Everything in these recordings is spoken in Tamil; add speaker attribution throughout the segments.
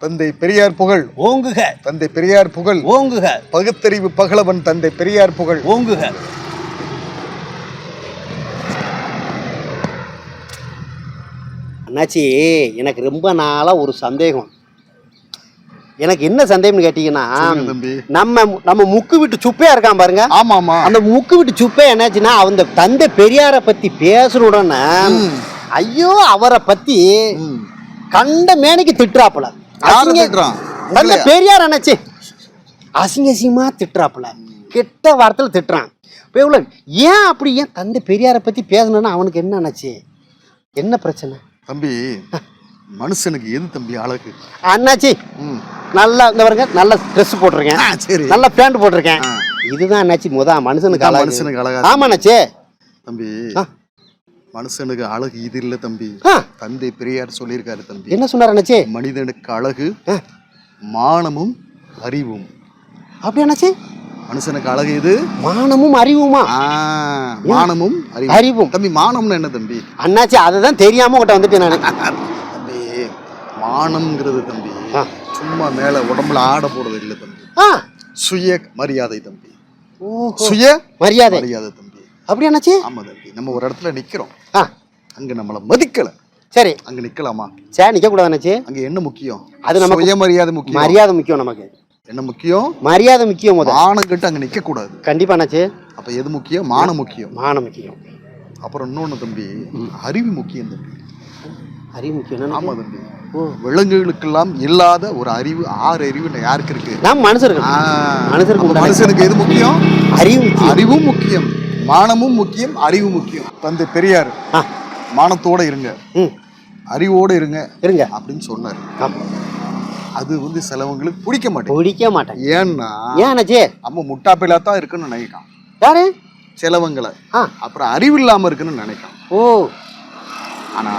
Speaker 1: தந்தை பெரியார் புகழ்.
Speaker 2: ஓங்குக.
Speaker 1: தந்தை பெரியார் புகழ்.
Speaker 2: ஓங்குக.
Speaker 1: பகுத்தறிவு பகலவன் தந்தை பெரியார் புகழ்.
Speaker 2: ஓங்குக. அண்ணாச்சி எனக்கு ரொம்ப நாளாக ஒரு சந்தேகம். எனக்கு என்ன சந்தேகம்னு கேட்டீங்கன்னா. நம்ம நம்ம முக்கு விட்டு சுப்பையா இருக்கான் பாருங்க.
Speaker 1: ஆமா ஆமா
Speaker 2: அந்த முக்கு விட்டு சுப்பை என்னாச்சுன்னா அந்த தந்தை பெரியாரை பத்தி பேசுன உடனே. ஐயோ அவரை பத்தி. கண்ட மேனைக்கு திட்டுறாப்புல.
Speaker 1: உங்களையா?
Speaker 2: பெரியார் அண்ணாச்சி. அசிங்க அசிங்கமா திட்டுறாப்புல. கெட்ட வார்த்தையில் திட்டுறான். இப்போ ஏன் அப்படி ஏன் தந்தை பெரியாரை பத்தி பேசணும்னா அவனுக்கு என்ன அண்ணாச்சி? என்ன பிரச்சனை?
Speaker 1: தம்பி மனுஷனுக்கு எது தம்பி அழகு?
Speaker 2: அண்ணாச்சி. நல்லா இந்த பாருங்க நல்ல ட்ரெஸ் போட்டிருக்கேன்.
Speaker 1: சரி.
Speaker 2: நல்ல பேண்ட் போட்டிருக்கேன். இதுதான் அண்ணாச்சி முத மனுஷனுக்கு
Speaker 1: மனுஷனுக்கு அழகா
Speaker 2: ஆமா அண்ணாச்சி.
Speaker 1: தம்பி
Speaker 2: ஆ.
Speaker 1: மனுஷனுக்கு அழகு இது இல்ல தம்பி. தந்தை பெரியார் சொல்லியிருக்காரு தம்பி.
Speaker 2: என்ன சொன்னார் அண்ணாச்சி?
Speaker 1: மனிதனுக்கு அழகு. மானமும் அறிவும்.
Speaker 2: அப்படி அண்ணாச்சி?
Speaker 1: மனுஷனுக்கு அழகு இது
Speaker 2: மானமும் அறிவுமா?
Speaker 1: மானமும் அறிவும். தம்பி மானம்னு என்ன தம்பி?
Speaker 2: அண்ணாச்சி அதை தான் தெரியாம உங்கள்கிட்ட வந்துட்டேன் நான்.
Speaker 1: தம்பி மானம்ங்கிறது தம்பி. சும்மா மேல உடம்புல ஆட போறது இல்ல தம்பி சுய மரியாதை தம்பி. சுய
Speaker 2: மரியாதை.
Speaker 1: மரியாதை தம்பி.
Speaker 2: அப்படி அண்ணாச்சி
Speaker 1: ஆமா தம்பி. நம்ம ஒரு இடத்துல நிக்கிறோம்.
Speaker 2: ஆ.
Speaker 1: அங்க நம்மள மதிக்கல.
Speaker 2: சரி.
Speaker 1: அங்க நிக்கலாமா?
Speaker 2: சே நிக்க கூடாது அண்ணாச்சி
Speaker 1: அங்க என்ன முக்கியம்?
Speaker 2: அது நமக்கு-
Speaker 1: சுயமரியாதை முக்கியம்.
Speaker 2: மரியாதை முக்கியம் நமக்கு.
Speaker 1: என்ன முக்கியம்?
Speaker 2: மரியாதை முக்கியம் முத
Speaker 1: மானம் கட்டு அங்க நிக்க கூடாது
Speaker 2: கண்டிப்பா அண்ணாச்சி
Speaker 1: அப்ப எது முக்கியம்? மானம் முக்கியம்.
Speaker 2: மானம் முக்கியம்.
Speaker 1: அப்புறம் இன்னொன்னு தம்பி அறிவு முக்கியம் தம்பி.
Speaker 2: அறிவு முக்கியம். என்ன
Speaker 1: ஆமா தம்பி.
Speaker 2: ஓ.
Speaker 1: விலங்குகளுக்கெல்லாம் இல்லாத ஒரு அறிவு ஆறு அறிவு யாருக்கு இருக்கு?
Speaker 2: நாம் மனுஷர்கள்
Speaker 1: ஆ,
Speaker 2: மனுஷருக்கு உண்டான-
Speaker 1: மனுஷனுக்கு எது முக்கியம்?
Speaker 2: அறிவு முக்கியம்.
Speaker 1: அறிவும் முக்கியம். மானமும் முக்கியம் அறிவு முக்கியம். தந்தை பெரியார் மானத்தோட இருங்க. அறிவோட இருங்க.
Speaker 2: இருங்க.
Speaker 1: அப்படின்னு சொன்னாரு. அது வந்து சிலவங்களுக்கு பிடிக்க மாட்டேங்குது.
Speaker 2: பிடிக்க மாட்டேன்
Speaker 1: ஏன்னா
Speaker 2: ஏன் அண்ணாச்சி?
Speaker 1: நம்ம முட்டாப்பிலா தான் இருக்குன்னு நினைக்கான்
Speaker 2: யாரு?
Speaker 1: சிலவங்களை. அப்புறம் அறிவு இல்லாம இருக்குன்னு நினைக்கான்
Speaker 2: ஓ.
Speaker 1: ஆனா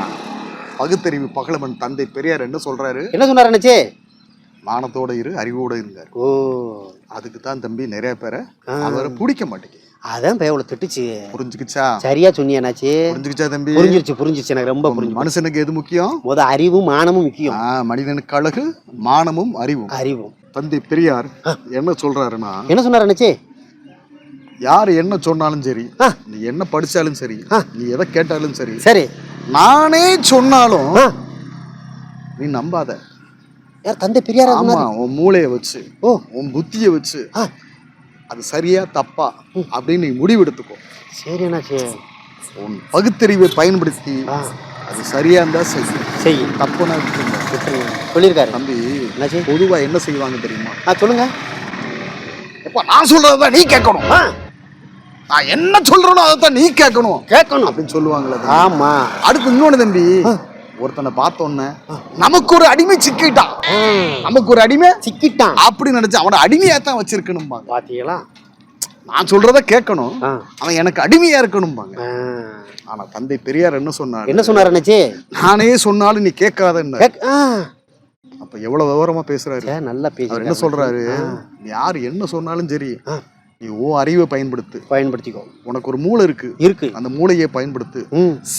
Speaker 1: பகுத்தறிவு பகலவன் தந்தை பெரியார் என்ன சொல்றாரு?
Speaker 2: என்ன சொன்னார்
Speaker 1: மானத்தோட இரு அறிவோட இருngaரு
Speaker 2: ஓ.
Speaker 1: அதுக்கு தான் தம்பி நிறைய பேரை. அவரை பிடிக்க மாட்டேங்குது.
Speaker 2: அதான் பயவுல திட்டுச்சு.
Speaker 1: புரிஞ்சுக்கிச்சா?
Speaker 2: சரியா சொன்னியா அண்ணாச்சி.
Speaker 1: புரிஞ்சுக்கிச்சா தம்பி?
Speaker 2: புரிஞ்சிருச்சு புரிஞ்சிருச்சு. எனக்கு ரொம்ப புரிஞ்சு
Speaker 1: மனுஷனுக்கு எது முக்கியம்?
Speaker 2: முத அறிவும் மானமும் முக்கியம்.
Speaker 1: ஆ, மனிதனுக்கு அழகு மானமும் அறிவும்.
Speaker 2: அறிவும்.
Speaker 1: தந்தை பெரியார் என்ன சொல்றாருன்னா
Speaker 2: என்ன சொன்னார் அண்ணாச்சி?
Speaker 1: யார் என்ன சொன்னாலும் சரி. நீ என்ன படிச்சாலும் சரி நீ எதை கேட்டாலும் சரி
Speaker 2: சரி.
Speaker 1: நானே சொன்னாலும் நீ நம்பாத.
Speaker 2: யார் தந்தை பெரியாரா
Speaker 1: ஆமா உன் மூளைய வச்சு
Speaker 2: ஓ.
Speaker 1: உன் புத்திய வச்சு அது சரியா தப்பா அப்படின்னு நீ முடிவெடுத்துக்கோ.
Speaker 2: சரி அண்ணாச்சி
Speaker 1: உன் பகுத்தறிவை பயன்படுத்தி அது சரியா இருந்தா செய்
Speaker 2: செய்
Speaker 1: தப்புனா
Speaker 2: சொல்லியிருக்காரு.
Speaker 1: தம்பி பொதுவா என்ன செய்வாங்க தெரியுமா?
Speaker 2: ஆ சொல்லுங்க.
Speaker 1: எப்ப நான் சொல்றதான் நீ கேட்கணும். நான் என்ன சொல்றேனோ அதைத்தான் நீ கேட்கணும்.
Speaker 2: கேட்கணும்.
Speaker 1: அப்படின்னு சொல்லுவாங்களே
Speaker 2: ஆமா.
Speaker 1: அடுத்து இன்னொன்னு தம்பி. ஒருத்தனை பார்த்தோன்னே நமக்கு ஒரு அடிமை சிக்கிட்டான். நமக்கு ஒரு அடிமை
Speaker 2: சிக்கிட்டான்.
Speaker 1: அப்படி நினைச்சு அவனை அடிமையா தான் வச்சிருக்கணும்பாங்க.
Speaker 2: பாத்தீங்களா?
Speaker 1: நான் சொல்றத கேட்கணும். அவன் எனக்கு அடிமையா இருக்கணும்பாங்க. ஆனா தந்தை பெரியார் என்ன சொன்னாரு?
Speaker 2: என்ன சொன்னார் அண்ணாச்சி?
Speaker 1: நானே சொன்னாலும் நீ கேட்காதன்னு. அப்ப எவ்வளவு விவரமா பேசுறாரு?
Speaker 2: நல்லா பேசி
Speaker 1: அவர் என்ன சொல்றாரு? யார்? என்ன சொன்னாலும் சரி. நீ ஓ அறிவை பயன்படுத்து.
Speaker 2: பயன்படுத்திக்கோ.
Speaker 1: உனக்கு ஒரு மூளை இருக்கு.
Speaker 2: இருக்கு.
Speaker 1: அந்த மூளையை பயன்படுத்து.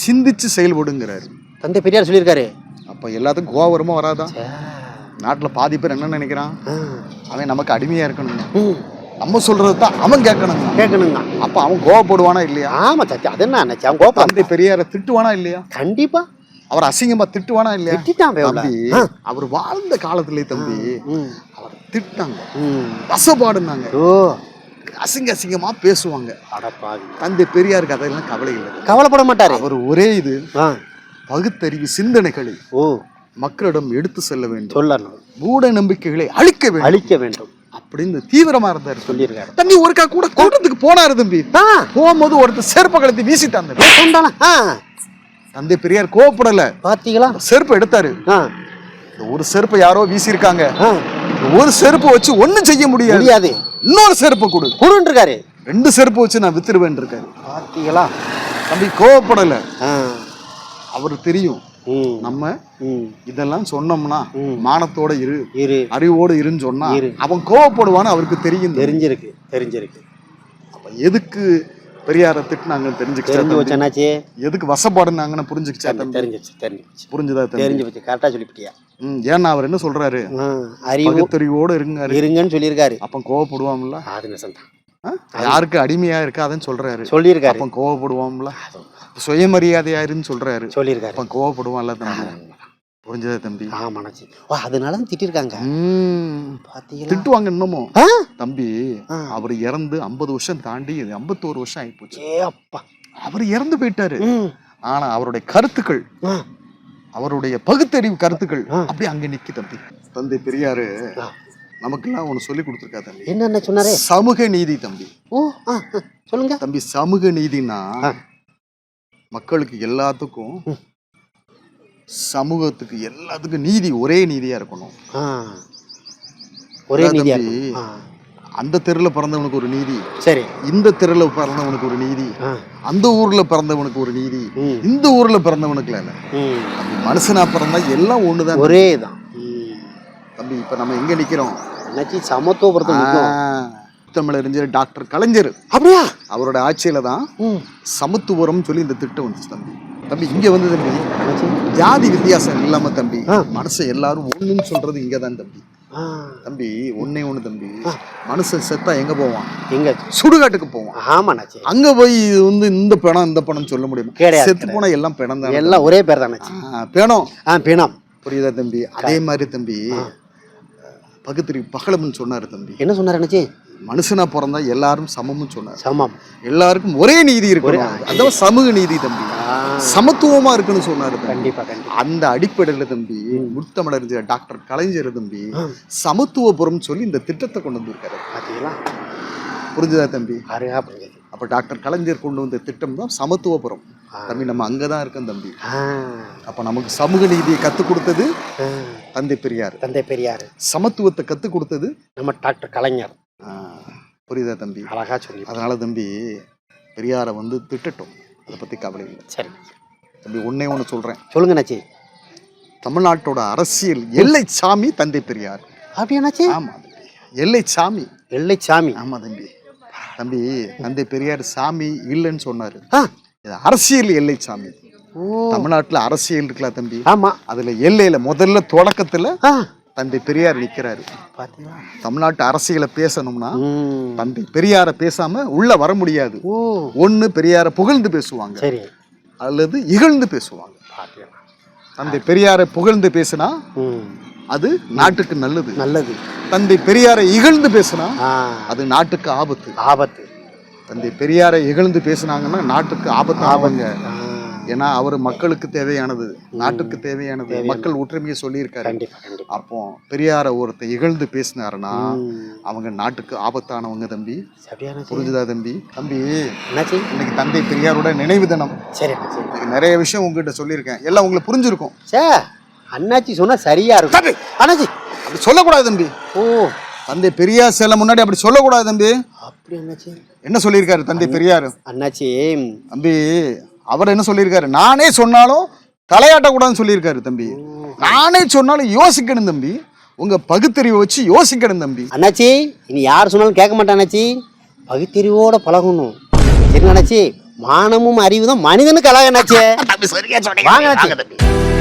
Speaker 1: சிந்திச்சு செயல்படுங்கிறாரு.
Speaker 2: தந்தை பெரியார் சொல்லியிருக்காரு.
Speaker 1: அப்ப எல்லாத்துக்கும் கோவரமா வராதா?
Speaker 2: சே,
Speaker 1: நாட்டுல பாதி பேர் என்ன நினைக்கிறான். அவன் நமக்கு அடிமையா இருக்கணும் நம்ம சொல்றது தான் அவன் கேட்கணும்
Speaker 2: கேட்கணுங்க.
Speaker 1: அப்ப அவன் கோவப்படுவானா இல்லையா?
Speaker 2: ஆமா சத்தி அது என்ன அண்ணாச்சி? அவன்
Speaker 1: தந்தை பெரியார திட்டுவானா இல்லையா?
Speaker 2: கண்டிப்பா.
Speaker 1: அவர் அசிங்கமா திட்டுவானா இல்லையா?
Speaker 2: திட்டான்
Speaker 1: தம்பி அவர் வாழ்ந்த காலத்திலே தம்பி அவர் திட்டாங்க. வசப்பாடுனாங்க.
Speaker 2: ஓ.
Speaker 1: அசிங்க அசிங்கமா பேசுவாங்க. தந்தை பெரியாருக்கு அதெல்லாம் கவலை இல்லை.
Speaker 2: கவலைப்பட மாட்டாரு.
Speaker 1: அவர் ஒரே இது. பகுத்தறிவு சிந்தனைகளை
Speaker 2: ஓ
Speaker 1: மக்களிடம் எடுத்து செல்ல வேண்டும்.
Speaker 2: சொல்லணும்.
Speaker 1: மூட நம்பிக்கைகளை அழிக்க வேண்டும்.
Speaker 2: அழிக்க வேண்டும்.
Speaker 1: அப்படின்னு தீவிரமா இருந்தாரு.
Speaker 2: சொல்லியிருக்காரு.
Speaker 1: தம்பி ஒருக்கா கூட கூட்டத்துக்கு போனாரு தம்பி. போகும்போது ஒருத்தர் செருப்பை.
Speaker 2: கொண்டானா? ஆ.
Speaker 1: தந்தை பெரியார் கோவப்படல.
Speaker 2: பாத்தீங்களா?
Speaker 1: செருப்பு எடுத்தாரு. ஒரு செருப்பை யாரோ வீசியிருக்காங்க. ஒரு செருப்பு வச்சு ஒண்ணும் செய்ய முடியாது. இன்னொரு செருப்பு கொடு.
Speaker 2: இருக்காரு
Speaker 1: ரெண்டு செருப்பு வச்சு நான் வித்துருவேன் இருக்காரு
Speaker 2: பாத்தீங்களா?
Speaker 1: தம்பி கோவப்படல.
Speaker 2: ஆ
Speaker 1: அவருக்கு தெரியும் நம்ம இதெல்லாம் சொன்னோம்னா. மானத்தோட இரு.
Speaker 2: இரு.
Speaker 1: அறிவோடு இருன்னு சொன்னா. அவன் கோவப்படுவான்னு அவருக்கு தெரியும்
Speaker 2: தெரிஞ்சிருக்கு தெரிஞ்சிருக்கு.
Speaker 1: அப்ப எதுக்கு பெரியார திட்டினாங்கன்னு தெரிஞ்சுக்கிச்சா
Speaker 2: தெரிஞ்சு
Speaker 1: தம்பி?
Speaker 2: வச்சு அண்ணாச்சி
Speaker 1: எதுக்கு வசப்பாடுனாங்கன்னு புரிஞ்சுக்கிச்சா
Speaker 2: தெரிஞ்சிச்சு தெரிஞ்சு வச்சு
Speaker 1: புரிஞ்சுதா
Speaker 2: தெரிஞ்சு வச்சு கரெக்டாக சொல்லிவிட்டியா
Speaker 1: ம், ஏன்னா அவர் என்ன சொல்றாரு?
Speaker 2: அறிவு.
Speaker 1: பகுத்தறிவோடு இருங்காரு
Speaker 2: இருங்கன்னு சொல்லியிருக்காரு.
Speaker 1: அப்ப கோவப்படுவாம்ல
Speaker 2: அது நெசந்தான்
Speaker 1: ஆ? யாருக்கு அடிமையா இருக்காதுன்னு சொல்றாரு.
Speaker 2: சொல்லியிருக்காரு.
Speaker 1: அப்ப கோவப்படுவாம்ல. சுயமரியாதையா இருன்னு சொல்றாரு.
Speaker 2: சொல்லியிருக்காரு.
Speaker 1: அப்ப கோவப்படுவான்ல தம்பி. புரிஞ்சதா தம்பி?
Speaker 2: ஆமாம் அண்ணாச்சி ஓ அதனால தான் திட்டிருக்காங்க.
Speaker 1: திட்டுவாங்க இன்னமும். தம்பி. அவர் இறந்து ஐம்பது வருஷம் தாண்டி ஐம்பத்தோரு வருஷம் ஆயிப்போச்சு.
Speaker 2: ஏ அப்பா.
Speaker 1: அவர் இறந்து போயிட்டாரு. ஆனா அவருடைய கருத்துக்கள் அவருடைய பகுத்தறிவு கருத்துக்கள். அப்படி அங்க நிக்கி தம்பி. தந்தை பெரியாரு. நமக்கெல்லாம் ஒண்ணு சொல்லி கொடுத்துருக்கா தம்பி.
Speaker 2: என்னென்ன சொன்னாரே?
Speaker 1: சமூக நீதி தம்பி.
Speaker 2: ஓ ஆ சொல்லுங்க.
Speaker 1: தம்பி சமூக நீதினா.
Speaker 2: மக்களுக்கு
Speaker 1: எல்லாத்துக்கும். சமூகத்துக்கு எல்லாத்துக்கும் நீதி ஒரே நீதியா இருக்கணும்.
Speaker 2: ஒரே. ஆ.
Speaker 1: அந்த தெருல பிறந்தவனுக்கு ஒரு நீதி.
Speaker 2: சரி.
Speaker 1: இந்த தெருல பிறந்தவனுக்கு ஒரு நீதி. அந்த ஊர்ல பிறந்தவனுக்கு ஒரு நீதி. இந்த ஊர்ல பிறந்தவனுக்கு இல்ல. மனுஷனா பிறந்தா எல்லாம் ஒண்ணுதான்
Speaker 2: ஒரே தான்.
Speaker 1: தம்பி இப்ப நம்ம எங்க நிக்கிறோம்?
Speaker 2: அண்ணாச்சி சமத்துவப்படுத்த
Speaker 1: தமிழறிஞர் டாக்டர் கலைஞர்.
Speaker 2: அப்படியா?
Speaker 1: அவரோட ஆட்சியில தான் சமத்துவரம் சொல்லி இந்த திட்டம் வந்துச்சு தம்பி. தம்பி இங்க வந்து தம்பி. ஜாதி வித்தியாசம் இல்லாம தம்பி. மனுஷன் எல்லாரும் ஒண்ணுன்னு சொல்றது இங்கதான் தம்பி.
Speaker 2: ஆ.
Speaker 1: தம்பி ஒண்ணே ஒண்ணு தம்பி. மனுஷன் செத்தா எங்க போவான்?
Speaker 2: எங்க?
Speaker 1: சுடுகாட்டுக்கு போவான்.
Speaker 2: ஆமா அண்ணாச்சி
Speaker 1: அங்க போய் இது வந்து இந்த பிணம் இந்த பணம் சொல்ல முடியுமா? செத்து போனா எல்லாம் பிணம் தான்.
Speaker 2: எல்லாம் ஒரே பேர் தான்
Speaker 1: பிணம்.
Speaker 2: ஆ பிணம்.
Speaker 1: புரியுதா தம்பி? அதே மாதிரி தம்பி பகுத்தறிவு பகலம்னு சொன்னாரு தம்பி.
Speaker 2: என்ன சொன்னார் அண்ணாச்சி?
Speaker 1: மனுஷனா பிறந்தா எல்லாரும் சமம்னு சொன்னார்.
Speaker 2: சமம்.
Speaker 1: எல்லாருக்கும் ஒரே நீதி இருக்கணும். அதான் சமூக நீதி தம்பி. சமத்துவமா இருக்குன்னு சொன்னாரு
Speaker 2: கண்டிப்பா
Speaker 1: அந்த அடிப்படையில தம்பி முத்தமிழறிஞர் டாக்டர் கலைஞர் தம்பி. சமத்துவபுரம் சொல்லி இந்த திட்டத்தை கொண்டு வந்திருக்காரு. புரிஞ்சுதா தம்பி? அப்ப டாக்டர் கலைஞர் கொண்டு வந்த திட்டம் தான் சமத்துவபுரம். தம்பி நம்ம அங்கதான் இருக்கோம் தம்பி. அப்ப நமக்கு சமூக நீதியை கத்துக் கொடுத்தது. தந்தை பெரியார்.
Speaker 2: தந்தை பெரியார்.
Speaker 1: சமத்துவத்தை கத்துக் கொடுத்தது
Speaker 2: நம்ம டாக்டர் கலைஞர்.
Speaker 1: புரியுதா தம்பி?
Speaker 2: அழகா சொல்லி
Speaker 1: அதனால தம்பி பெரியாரை வந்து திட்டட்டும். அதை பத்தி கவலை இல்லை.
Speaker 2: சரி.
Speaker 1: தம்பி ஒன்னே ஒன்று சொல்றேன்.
Speaker 2: சொல்லுங்க அண்ணாச்சி.
Speaker 1: தமிழ்நாட்டோட அரசியல் எல்லை சாமி தந்தை பெரியார்.
Speaker 2: அப்படி அண்ணாச்சி?
Speaker 1: ஆமா தம்பி. எல்லை சாமி
Speaker 2: வெள்ளை சாமி
Speaker 1: ஆமா தம்பி. தம்பி தந்தை பெரியார் சாமி இல்லைன்னு சொன்னாரு.
Speaker 2: ஆ.
Speaker 1: அரசியல் எல்லை சாமி.
Speaker 2: ஓ.
Speaker 1: தமிழ்நாட்டுல அரசியல் இருக்குல்ல தம்பி.
Speaker 2: ஆமா.
Speaker 1: அதுல எல்லையில முதல்ல தொடக்கத்துல தந்தை பெரியார் நிக்கிறாரு.
Speaker 2: பார்த்தீங்களா
Speaker 1: தமிழ்நாட்டு அரசியலை பேசணும்னா தந்தை பெரியாரை பேசாம உள்ள வர முடியாது.
Speaker 2: ஓ.
Speaker 1: ஒண்ணு பெரியாரை புகழ்ந்து பேசுவாங்க.
Speaker 2: சரி.
Speaker 1: அல்லது இகழ்ந்து பேசுவாங்க. தந்தை பெரியாரை புகழ்ந்து பேசினா அது நாட்டுக்கு நல்லது.
Speaker 2: நல்லது.
Speaker 1: தந்தை பெரியாரை இகழ்ந்து பேசினா அது நாட்டுக்கு ஆபத்து.
Speaker 2: ஆபத்து.
Speaker 1: தந்தை பெரியாரை இகழ்ந்து பேசுனாங்கன்னா நாட்டுக்கு ஆபத்து ஆவாங்க
Speaker 2: ஆ
Speaker 1: ஏன்னா அவர் மக்களுக்கு தேவையானது. நாட்டுக்கு தேவையானது. மக்கள் ஒற்றுமையை சொல்லியிருக்காரு. அப்போ பெரியாரை ஒருத்தர் இகழ்ந்து பேசினாருன்னா அவங்க நாட்டுக்கு ஆபத்தானவங்க தம்பி. புரிஞ்சுதா தம்பி? தம்பி இன்னைக்கு தந்தை பெரியாரோட நினைவு தினம்.
Speaker 2: சரி
Speaker 1: நிறைய விஷயம் உங்ககிட்ட சொல்லியிருக்கேன். எல்லாம் உங்களுக்கு புரிஞ்சிருக்கும்.
Speaker 2: சே அண்ணாச்சி சொன்னா சரியா இருக்கும். அண்ணாச்சி
Speaker 1: அப்படி சொல்லக்கூடாது தம்பி.
Speaker 2: ஓ
Speaker 1: தந்தை பெரியார் செல்ல முன்னாடி அப்படி சொல்லக்கூடாது தம்பி.
Speaker 2: அப்படி
Speaker 1: என்ன சொல்லியிருக்காரு தந்தை பெரியார்?
Speaker 2: அண்ணாச்சி.
Speaker 1: தம்பி அவர் என்ன சொல்லியிருக்காரு? நானே சொன்னாலும் தலையாட்டக்கூடாதுன்னு சொல்லியிருக்காரு தம்பி. நானே சொன்னாலும் யோசிக்கணும் தம்பி. உங்க பகுத்தறிவை வச்சு யோசிக்கணும் தம்பி.
Speaker 2: அண்ணாச்சி இனி யார் சொன்னாலும் கேட்க மாட்டேன் அண்ணாச்சி. பகுத்தறிவோட பழகணும். சரி அண்ணாச்சி? மானமும் அறிவு தான் மனிதனுக்கு அழகு அண்ணாச்சி.
Speaker 1: தம்பி சரியா
Speaker 2: வாங்க அண்ணாச்சி.